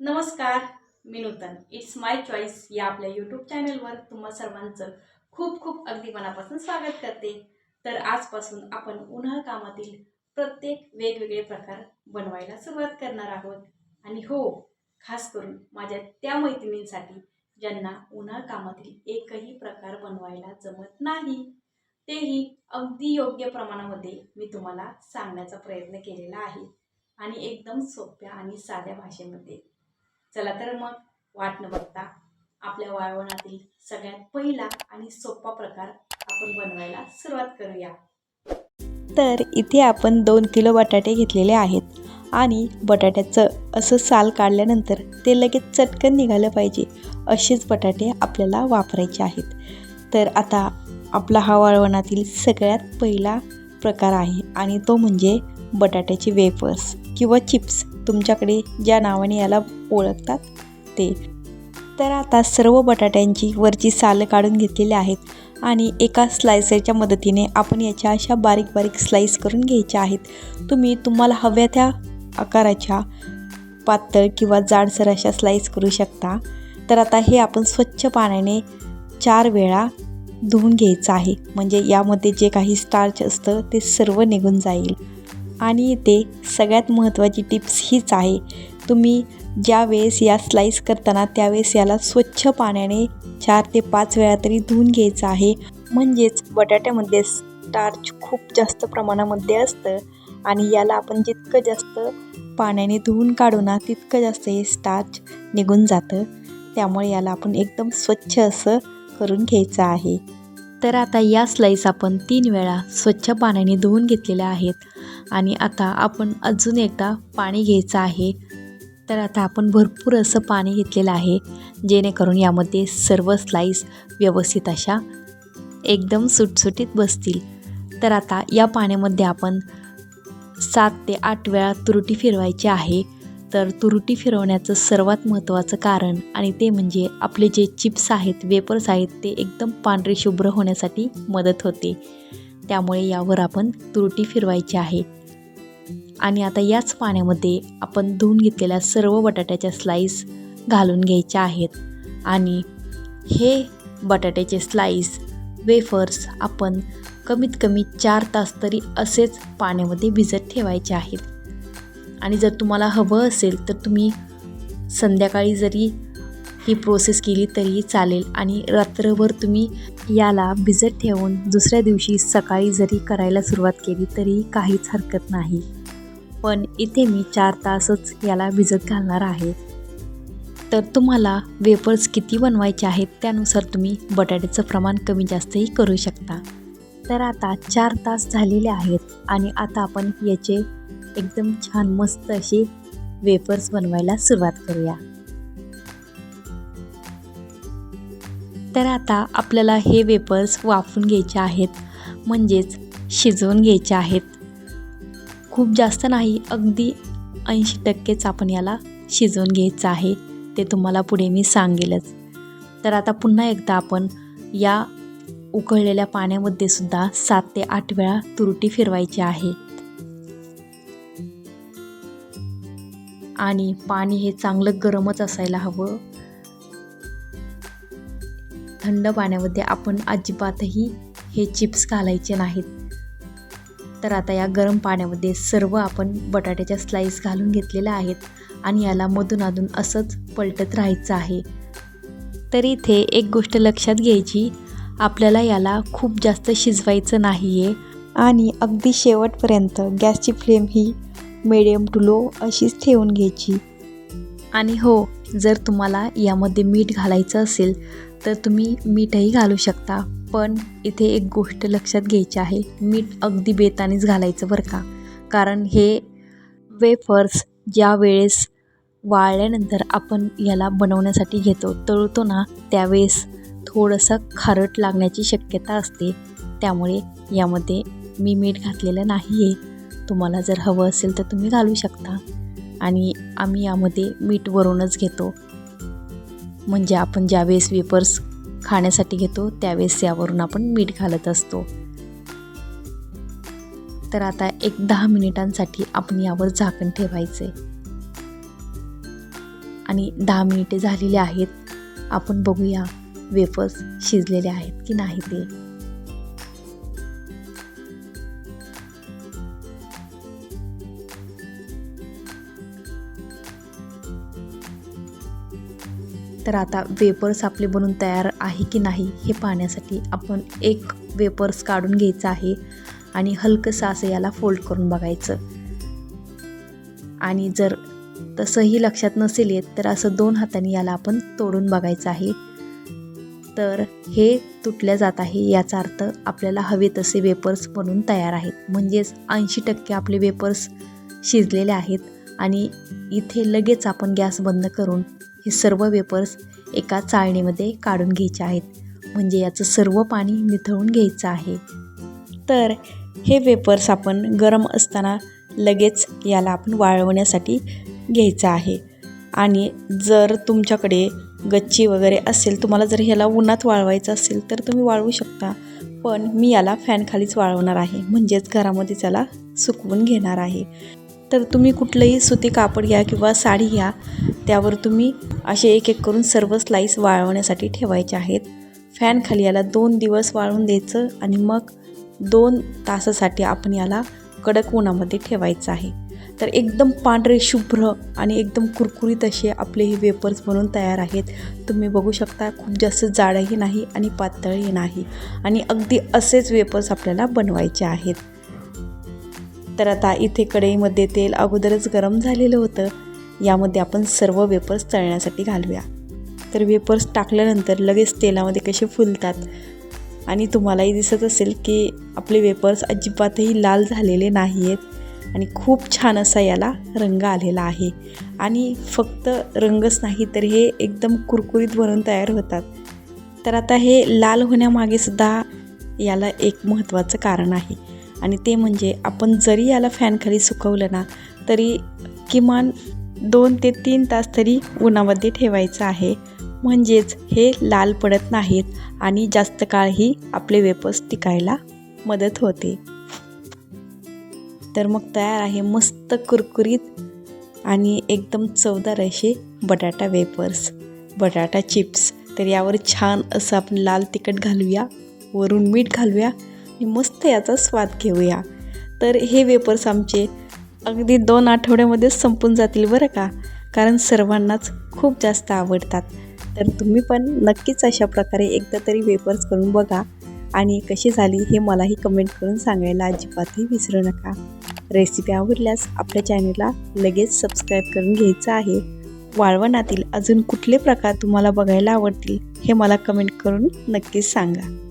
नमस्कार मी नूतन. It's my choice या आपल्या यूट्यूब चॅनलवर तुम्हा सर्वांचं खूप खूप अगदी मनापासून स्वागत करते. तर आजपासून आपण उन्हाळ कामातील प्रत्येक वेगवेगळे प्रकार बनवायला सुरुवात करणार आहोत. आणि हो खास करून माझ्या त्या मैत्रिणींसाठी ज्यांना उन्हाळ कामातील एकही प्रकार बनवायला जमत नाही तेही अगदी योग्य प्रमाणामध्ये मी तुम्हाला सांगण्याचा प्रयत्न केलेला आहे. आणि एकदम सोप्या आणि साध्या भाषेमध्ये चला तर मग वाट न बघता आपल्या वाळवणातील सगळ्यात पहिला आणि सोपा प्रकार आपण बनवायला सुरुवात करूया. तर इथे आपण दोन किलो बटाटे घेतलेले आहेत आणि बटाट्याचं असं साल काढल्यानंतर ते लगेच चटकन निघालं पाहिजे असेच बटाटे आपल्याला वापरायचे आहेत. तर आता आपला हा वाळवणातील सगळ्यात पहिला प्रकार आहे आणि तो म्हणजे बटाट्याचे वेफर्स किंवा चिप्स. तुमच्याकडे ज्या नावाने याला ओळखतात ते. तर आता सर्व बटाट्यांची वरची सालं काढून घेतलेली आहेत आणि एका स्लायसरच्या मदतीने आपण याच्या अशा बारीक बारीक स्लाईस करून घ्यायच्या आहेत. तुम्ही तुम्हाला हव्या त्या आकाराच्या पातळ किंवा जाडसर अशा स्लाईस करू शकता. तर आता हे आपण स्वच्छ पाण्याने चार वेळा धुवून घ्यायचं आहे. म्हणजे यामध्ये जे काही स्टार्च असतं ते सर्व निघून जाईल. आणि इथे सगळ्यात महत्त्वाची टिप्स हीच आहे. तुम्ही ज्या वेळेस या स्लाईस करताना त्यावेळेस याला स्वच्छ पाण्याने चार ते पाच वेळा तरी धुवून घ्यायचं आहे. म्हणजेच बटाट्यामध्ये स्टार्च खूप जास्त प्रमाणामध्ये असतं आणि याला आपण जितकं जास्त पाण्याने धुवून काढू ना तितकं जास्त हे स्टार्च निघून जातं. त्यामुळे याला आपण एकदम स्वच्छ असं करून घ्यायचं आहे. तर आता या स्लाईस आपण तीन वेळा स्वच्छ पाण्याने धुवून घेतलेल्या आहेत. आणि आता आपण अजून एकदा पाणी घ्यायचं आहे. तर आता आपण भरपूर असं पाणी घेतलेलं आहे जेणेकरून यामध्ये सर्व स्लाईस व्यवस्थित अशा एकदम सुटसुटीत बसतील. तर आता या पाण्यामध्ये आपण सात ते आठ वेळा तुरटी फिरवायची आहे. तर तुरटी फिरवण्याचं सर्वात महत्त्वाचं कारण आणि ते म्हणजे आपले जे चिप्स आहेत वेपर्स आहेत ते एकदम पांढरे शुभ्र होण्यासाठी मदत होते. त्यामुळे यावर आपण तुरटी फिरवायची आहे. आणि आता याच पाण्यामध्ये आपण धुवून घेतलेल्या सर्व बटाट्याच्या स्लाईस घालून घ्यायच्या आहेत. आणि हे बटाट्याचे स्लाईस वेफर्स आपण कमीत कमी चार तास तरी असेच पाण्यामध्ये भिजत ठेवायचे आहेत. आणि जर तुम्हाला हवं असेल तर तुम्ही संध्याकाळी जरी ही प्रोसेस केली तरीही चालेल. आणि रात्रभर तुम्ही याला भिजत ठेवून दुसऱ्या दिवशी सकाळी जरी करायला सुरुवात केली तरी काहीच हरकत नाही. पण इथे मी चार तासच याला भिजत घालणार आहे. तर तुम्हाला वेपर्स किती बनवायचे आहेत त्यानुसार तुम्ही बटाट्याचं प्रमाण कमी जास्तही करू शकता. तर आता चार तास झालेले आहेत आणि आता आपण याचे एकदम छान मस्त असे वेफर्स बनवायला सुरुवात करूया. तर आता आपल्याला हे वेपर्स वाफून घ्यायचे आहेत म्हणजेच शिजवून घ्यायचे आहेत. खूप जास्त नाही अगदी ऐंशी टक्केच आपण याला शिजवून घ्यायचं आहे ते तुम्हाला पुढे मी सांगेलच. तर आता पुन्हा एकदा आपण या उकळलेल्या पाण्यामध्ये सुद्धा सात ते आठ वेळा तुरटी फिरवायची आहे. आणि पाणी हे चांगलं गरमच असायला हवं. थंड पाण्यामध्ये आपण अजिबातही हे चिप्स घालायचे नाहीत. तर आता या गरम पाण्यामध्ये सर्व आपण बटाट्याच्या स्लाईस घालून घेतलेल्या आहेत आणि याला मधून अधून असंच पलटत राहायचं आहे. तर इथे एक गोष्ट लक्षात घ्यायची आपल्याला याला खूप जास्त शिजवायचं नाही आहे आणि अगदी शेवटपर्यंत गॅसची फ्लेम ही मिडियम टू लो अशीच ठेवून घ्यायची. आणि हो जर तुम्हाला यामध्ये मीठ घालायचं असेल तर तुम्ही मीठही घालू शकता. पण इथे एक गोष्ट लक्षात घ्यायची आहे मीठ अगदी बेतानीच घालायचं बरं का? कारण हे वेफर्स ज्या वेळेस वाळल्यानंतर आपण याला बनवण्यासाठी घेतो तळतो ना त्यावेळेस थोडंसं खारट लागण्याची शक्यता असते. त्यामुळे यामध्ये मी मीठ घातलेलं नाही आहे तुम्हाला जर हवं असेल तर तुम्ही घालू शकता. आणि आम्ही यामध्ये मीठ वरूनच घेतो. म्हणजे आपण ज्यावेळेस वेपर्स खाण्यासाठी घेतो त्यावेळेस यावरून आपण मीठ घालत असतो. तर आता एक दहा मिनिटांसाठी आपण यावर झाकण ठेवायचे. आणि दहा मिनिटे झालेली आहेत. आपण बघूया वेफर्स शिजलेले आहेत की नाही ते. तर आता वेपर्स आपले बनून तयार आहे की नाही हे पाहण्यासाठी आपण एक वेपर्स काढून घ्यायचं आहे आणि हलकंसं असं याला फोल्ड करून बघायचं. आणि जर तसंही लक्षात नसेल येत तर असं दोन हाताने याला आपण तोडून बघायचं आहे. तर हे तुटल्या जात आहे याचा अर्थ आपल्याला हवे तसे वेपर्स बनून तयार आहेत. म्हणजेच ऐंशी टक्के आपले वेपर्स शिजलेले आहेत आणि इथे लगेच आपण गॅस बंद करून हे सर्व वेपर्स एका चाळणीमध्ये काढून घ्यायचे आहेत. म्हणजे याचं सर्व पाणी निथळून घ्यायचं आहे. तर हे वेपर्स आपण गरम असताना लगेच याला आपण वाळवण्यासाठी घ्यायचं आहे. आणि जर तुमच्याकडे गच्ची वगैरे असेल तुम्हाला जर ह्याला उन्हात वाळवायचं असेल तर तुम्ही वाळवू शकता. पण मी याला फॅनखालीच वाळवणार आहे. म्हणजेच घरामध्ये त्याला सुकवून घेणार आहे. तर तुम्ही कुठलंही सुती कापड घ्या किंवा साडी घ्या त्यावर तुम्ही असे एक एक करून सर्व स्लाईस वाळवण्यासाठी ठेवायचे आहेत. फॅन खाली याला दोन दिवस वाळवून द्यायचं आणि मग दोन तासासाठी आपण याला कडक उन्हामध्ये ठेवायचं आहे. तर एकदम पांढरे शुभ्र आणि एकदम कुरकुरीत असे आपले हे वेपर्स बनवून तयार आहेत. तुम्ही बघू शकता खूप जास्त जाडही नाही आणि पातळही नाही. आणि अगदी असेच वेपर्स आपल्याला बनवायचे आहेत. तर आता इथे कढईमध्ये तेल अगोदरच गरम झालेलं होतं. यामध्ये आपण सर्व वेपर्स तळण्यासाठी घालूया. तर वेपर्स टाकल्यानंतर लगेच तेलामध्ये कसे फुलतात आणि तुम्हालाही दिसत असेल की आपले वेपर्स अजिबातही लाल झालेले नाही आहेत आणि खूप छान असा याला रंग आलेला आहे. आणि फक्त रंगच नाही तर हे एकदम कुरकुरीत बनून तयार होतात. तर आता हे लाल होण्यामागे सुद्धा याला एक महत्त्वाचं कारण आहे. आणि ते म्हणजे आपण जरी याला फॅनखाली सुकवलं ना तरी किमान दोन ते तीन तास तरी उन्हामध्ये ठेवायचं आहे. म्हणजेच हे लाल पडत नाहीत आणि जास्त काळही आपले वेपर्स टिकायला मदत होते. तर मग तयार आहे मस्त कुरकुरीत आणि एकदम चवदार असे बटाटा वेपर्स बटाटा चिप्स. तर यावर छान असं आपण लाल तिखट घालूया वरून मीठ घालूया आणि मस्त याचा स्वाद घेऊया. तर हे वेपर्स आमचे अगदी दोन आठवड्यामध्येच संपून जातील बरं का? कारण सर्वांनाच खूप जास्त आवडतात. तर तुम्ही पण नक्कीच अशा प्रकारे एकदा तरी वेपर्स करून बघा. आणि कशी झाली हे मलाही कमेंट करून सांगायला अजिबातही विसरू नका. रेसिपी आवडल्यास आपल्या चॅनलला लगेच सबस्क्राईब करून घ्यायचं आहे. वाळवणातील अजून कुठले प्रकार तुम्हाला बघायला आवडतील हे मला कमेंट करून नक्कीच सांगा.